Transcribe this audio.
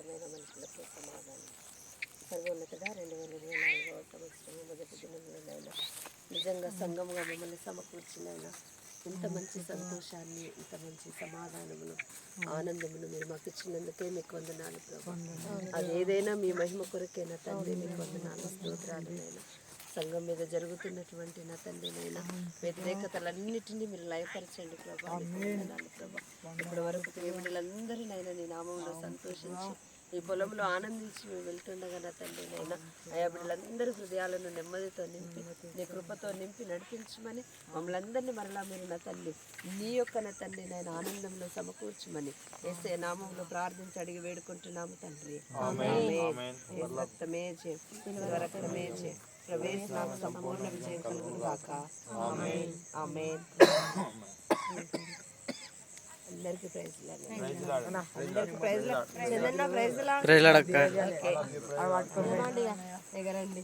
ఇష్టమైన మనుషులకు సమాధానం. సర్వోన్నతుడ రెండు వేల ఇరవై నాలుగవ సంవత్సరం మొదటి దినంలోనైనా నిజంగా సంఘముగా మిమ్మల్ని సమకూర్చినైనా ఇంత మంచి సంతోషాన్ని ఇంత మంచి సమాధానమును ఆనందమును మీరు మాకు ఇచ్చినందుకే మీకు వందనాలు ప్రభు. అది ఏదైనా మీ మహిమ కొరకేనా తండ్రి మీకు వందనాలు స్తోత్రాలనైనా సంఘం మీద జరుగుతున్నటువంటి నా తండ్రినైనా వ్యతిరేకతలన్నిటినీ మీరు లయపరచండి ప్రభా. మీకు ఇప్పటి వరకు దేవుడిలందరినైనా సంతోషించి ఈ పొలంలో ఆనందించి మేము వెళ్తుండగా నా తండ్రి నైనా అయా బిడ్డలందరి హృదయాలను నెమ్మదితో నింపి నీ కృపతో నింపి నడిపించమని మమ్మల్ని అందరినీ మరలా మీరు నా తల్లి నీ యొక్క నా తండ్రి నేను ఆనందంలో సమకూర్చమని ఏసే నామంలో ప్రార్థించి అడిగి వేడుకుంటున్నాము తండ్రి. ఆమేన్. యేసు రక్తమే చే శివ రక్తమే చే ప్రవేశ నాకు సంపూర్ణ విజయం కలుగును గాక. ఆమేన్. అందరికీ ప్రైజ్ అందరికీ ప్రైజ్ ప్రైజ్ ప్రైజ్లాడక్క ఓకే. ఎగరండి